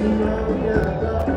Yeah, yeah, yeah.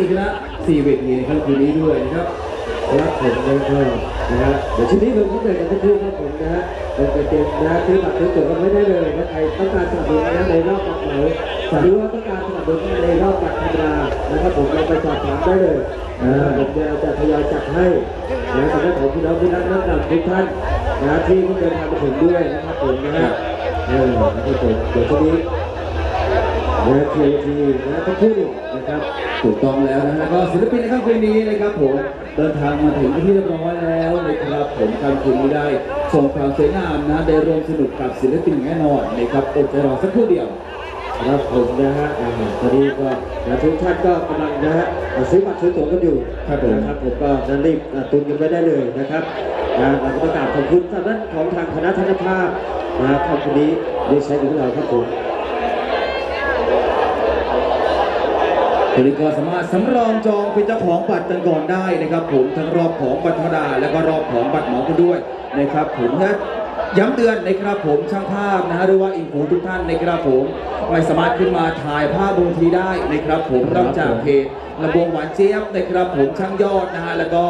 สี่คณะสี่เวทีในค่ำคืนนี้ด้วยนะครับรับผมนะครับนะฮะเดี๋ยวชุดนี้เราต้องเดินกันทุกคู่ครับผมนะฮะลงไปเต็มนะซื้อบัตรซื้อตั๋วกันไม่ได้เลยนะใครต้องการสนับสนุนนะในรอบบัตรเหมาหรือว่าต้องการสนับสนุนในรอบบัตรธรรมดานะครับผมเราไปสอบถามได้เลยนะผมจะจะทยอยจัดให้นะสำหรับของพี่น้องพี่นักนักดำทุกท่านนะที่เพิ่งเดินทางมาถึงด้วยนะครับผมนะฮะเออนะครับผมเดี๋ยวชุดนี้นะทีทีนะทั้งคู่ นะครับถูกต้องแล้วนะฮะก็ศิลปินในค่ำคืนนี้นะครับผมเดินทางมาถึงที่เรียบร้อยแล้วนะครับผมค่ำคืนนี้ได้ชมความสวยงามนะได้ร่วมสนุกกับศิลปินแน่นอนนะครับอดใจรอสักครู่เดียวครับผมนะฮะอ่าตอนนี้ก็นะทุกท่านก็กำลังนะฮะอ่าซื้อบัตรซื้อตั๋วกันอยู่ครับผมนะครับผมก็จะรีบอ่าตุนกันไว้ได้เลยนะครับนะเราก็ประกราศขอบคุณทางด้านของทางคณะทัศนภาพนะครับคำนี้ได้ใช้ของเราครับผม บริการสามารถสำรองจองเป็นเจ้าของบัตรกันก่อนได้นะครับ ผมทั้งรอบของบัตรธรรมดาและก็รอบของบัตรเหมากันด้วยนะครับ ผมนะย้ำเตือนนะครับผมช่างภาพนะฮะหรือว่าอินฟูทุกท่านนะครับผมไม่สามารถขึ้นมาถ่ายภาพบนเวทีได้นะครับผมนอกจากเพจระบงหวานเจี๊ยบนะครับผมช่างยอดนะฮะแล้วก็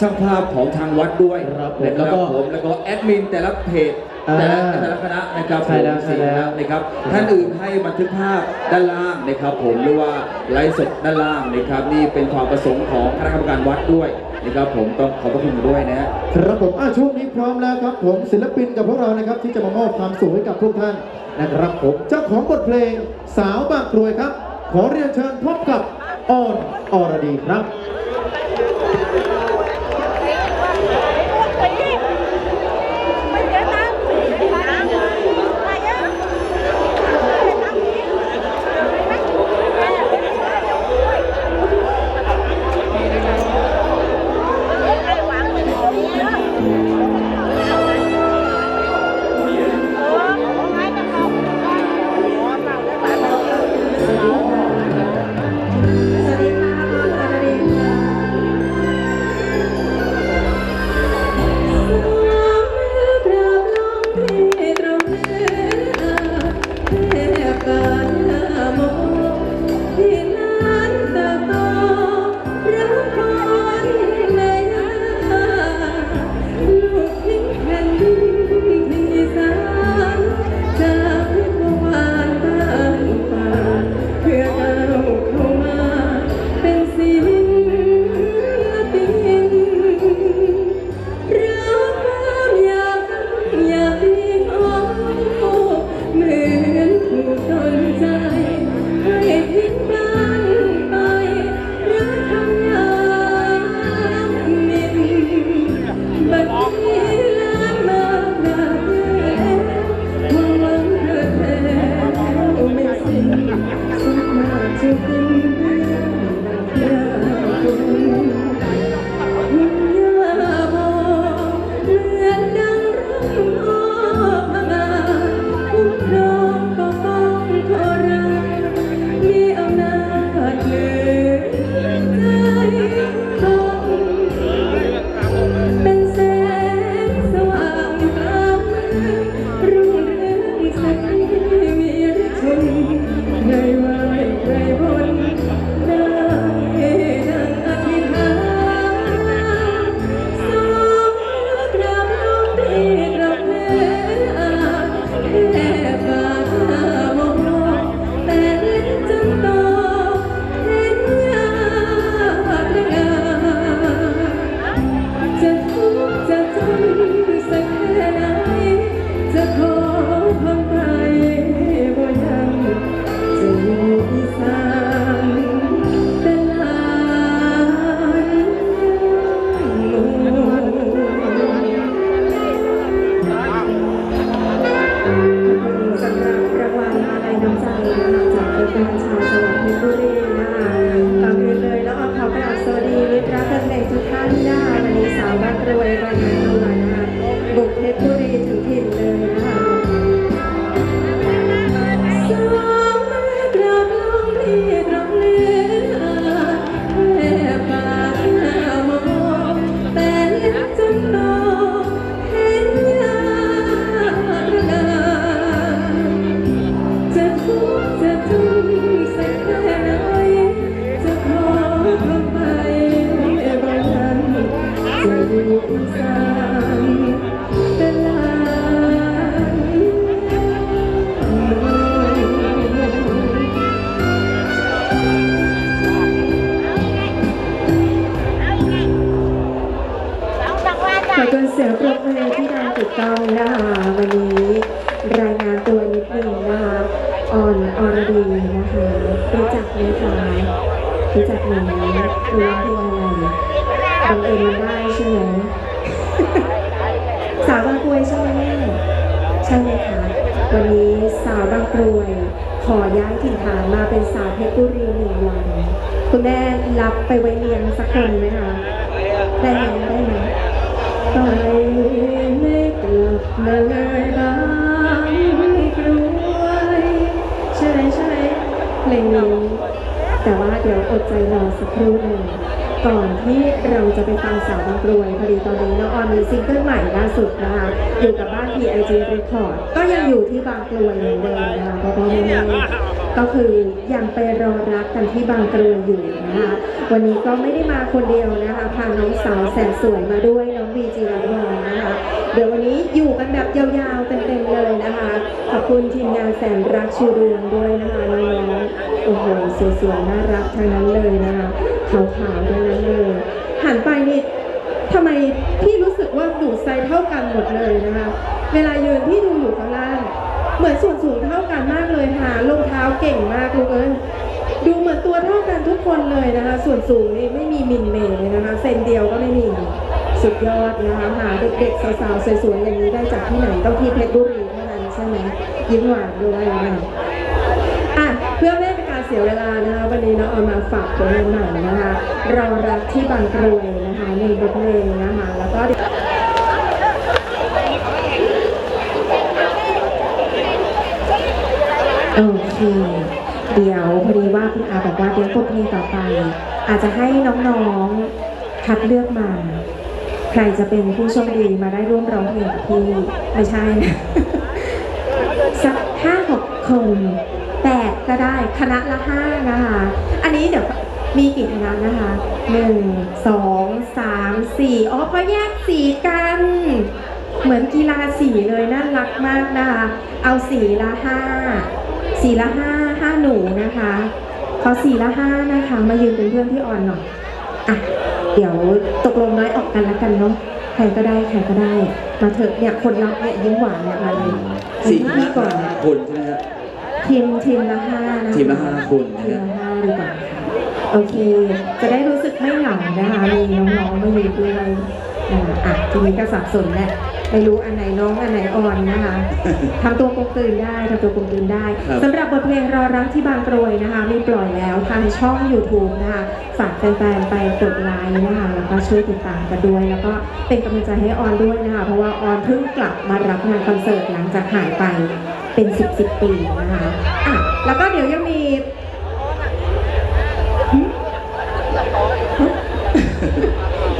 ช่างภาพของทางวัดด้วยครับผมนะแล้วก็ผมแล้วก็แอดมินแต่ละเพจ แต่ละแต่ละคณะนะครับใช่แล้วผมใช่แล้วนะครับท่านอื่นให้บันทึกภาพด้านล่างนะครับ ผมหรือว่าไลฟ์สดด้านล่างนะครับ นี่เป็นความประสงค์ของคณะกรรมการวัดด้วยนะครับผมต้องขอบพระคุณด้วยนะฮะครับผมอะช่วงนี้พร้อมแล้วครับ ผมศิลปินกับพวกเรานะครับ ที่จะมามอบความสุขให้กับทุกท่านนะครับผมเจ้าของบทเพลงสาวบางกรวยครับ ขอเรียนเชิญพบกับออนอรดีครับ นะคะรู้จักไหมคะรู้จักหนูไหมรู้เพลงอะไรบังเอิญมันได้ใช่ไหมสาวบางกรวยใช่ไหมแม่ใช่ไหมคะวันนี้สาวบางกรวยขอย้ายถิ่นฐานมาเป็นสาวเพชรบุรีหนึ่งวันคุณแม่รับไปไว้เลี้ยงสักคนไหมคะได้ไหมได้ไหมไปไม่กลับมาเลยบา เพลงนี้ แต่ว่าเดี๋ยวอดใจรอสักครู่หนึ่งก่อนที่เราจะไปฟังสาวบางกรวยพอดีตอนนี้น้องออนมีซิงเกิลใหม่ล่าสุดนะคะอยู่กับบ้าน PIG Record ก็ยังอยู่ที่บางกรวยเหมือนเดิมนะคะเพราะว่าไม่ก็คือยังไปรอรักกันที่บางกรวยอยู่นะคะวันนี้ก็ไม่ได้มาคนเดียวนะคะพาน้องสาวแสนสวยมาด้วยน้องบีจีรัตน์นะคะ เดี๋ยววันนี้อยู่กันแบบยาวๆเต็มๆเลยนะคะ ขอบคุณทีมงานแสนรักชูดวงด้วยนะคะน้องๆโอ้โหสวยๆน่ารักทั้งนั้นเลยนะคะขาวๆทั้งนั้นเลยหันไปนี่ทำไมพี่รู้สึกว่าอยู่ไซส์เท่ากันหมดเลยนะคะ เวลายืนพี่ดูอยู่ข้างล่าง เหมือนส่วนสูงเท่ากันมากเลยค่ะรองเท้าเก่งมากลูกเอ้ยดูเหมือนตัวเท่ากันทุกคนเลยนะคะ ส่วนสูงนี่ไม่มีมินเมย์เลยนะคะเซนเดียวก็ไม่มี สุดยอดนะคะหาเด็กๆสาวๆสวยๆอย่างนี้ได้จากที่ไหนต้องที่เพชรบุรีเท่านั้นใช่ไหมยิ้มหวานด้วยนะอะเพื่อไม่ให้เป็นการเสียเวลานะคะวันนี้เราเอามาฝากผลงานใหม่นะคะรอรักที่บางกรวยนะคะในบทเพลงนะคะแล้วก็โอเค เดี๋ยวพอดีว่าคุณอาบอกว่าเดี๋ยวบทเพลงต่อไป อาจจะให้น้องๆคัดเลือกมา ใครจะเป็นผู้โชคดีมาได้ร่วมร้องเพลงกับพี่ ไม่ใช่นะ สักห้าหกคนแปดก็ได้คณะละห้านะคะ อันนี้เดี๋ยวมีกี่คณะนะคะหนึ่งสองสามสี่อ๋อก็แยกสีกัน เหมือนกีฬาสีเลยน่ารักมากนะคะ เอาสีละห้าสีละห้าห้าหนูนะคะขอสีละห้านะคะ มายืนเป็นเพื่อนพี่ออนหน่อยอะ เดี๋ยวตกลงน้อยออกกันแล้วกันเนาะใครก็ได้ใครก็ได้ มาเถอะเนี่ยคนรักเนี่ยยิ้มหวานเนี่ยมาเลยสี่มาห้าที่ก่อนคนใช่ไหมครับทีมทีมละห้านะคะทีมละห้าคนนะทีมฮะละห้าดีกว่าค่ะโอเค จะได้รู้สึกไม่เหงานะคะมีน้องๆมาอยู่ด้วยอ่าอะทีนี้ก็สับสนแหละ ไม่รู้อันไหนน้องอันไหนอ่อนนะคะทำตัวกลมกลืนได้ทำตัวกลมกลืนได้ครับ สำหรับบทเพลงรอรักที่บางกรวยนะคะ มีปล่อยแล้วทางช่อง YouTube นะคะฝากแฟนๆไปกดไลค์นะคะแล้วก็ช่วยติดตามกันด้วย แล้วก็เป็นกำลังใจให้ออนด้วยนะคะ เพราะว่าออนเพิ่งกลับมารับงานคอนเสิร์ตหลังจากหายไปเป็นสิบสิบปีนะคะอะแล้วก็เดี๋ยวยังมี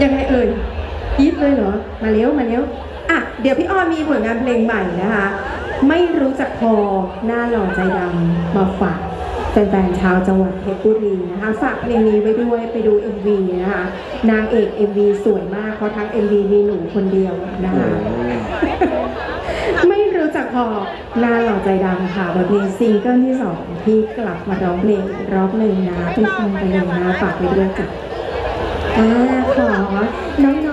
ยังไงเอ่ยยิบเลยเหรอ มาเร็วมาเร็วอะ เดี๋ยวพี่อ้อมมีผลงานเพลงใหม่นะคะ ไม่รู้จักพอหน้าหล่อใจดำมาฝากแฟนๆชาวจังหวัดเพชรบุรีนะคะฝากเพลงนี้ไว้ด้วยไปดู MV นะคะ นางเอก MV สวยมากเพราะทั้ง MV มีหนูคนเดียวนะคะ ไม่รู้จักพอหน้าหล่อใจดำค่ะบทเพลงซิงเกิลที่สองที่กลับมาร้องเพลงอีกรอบหนึ่งนะไปฟังกันเลยนะฝากไปด้วยจ้ะอ่าขอน้องๆ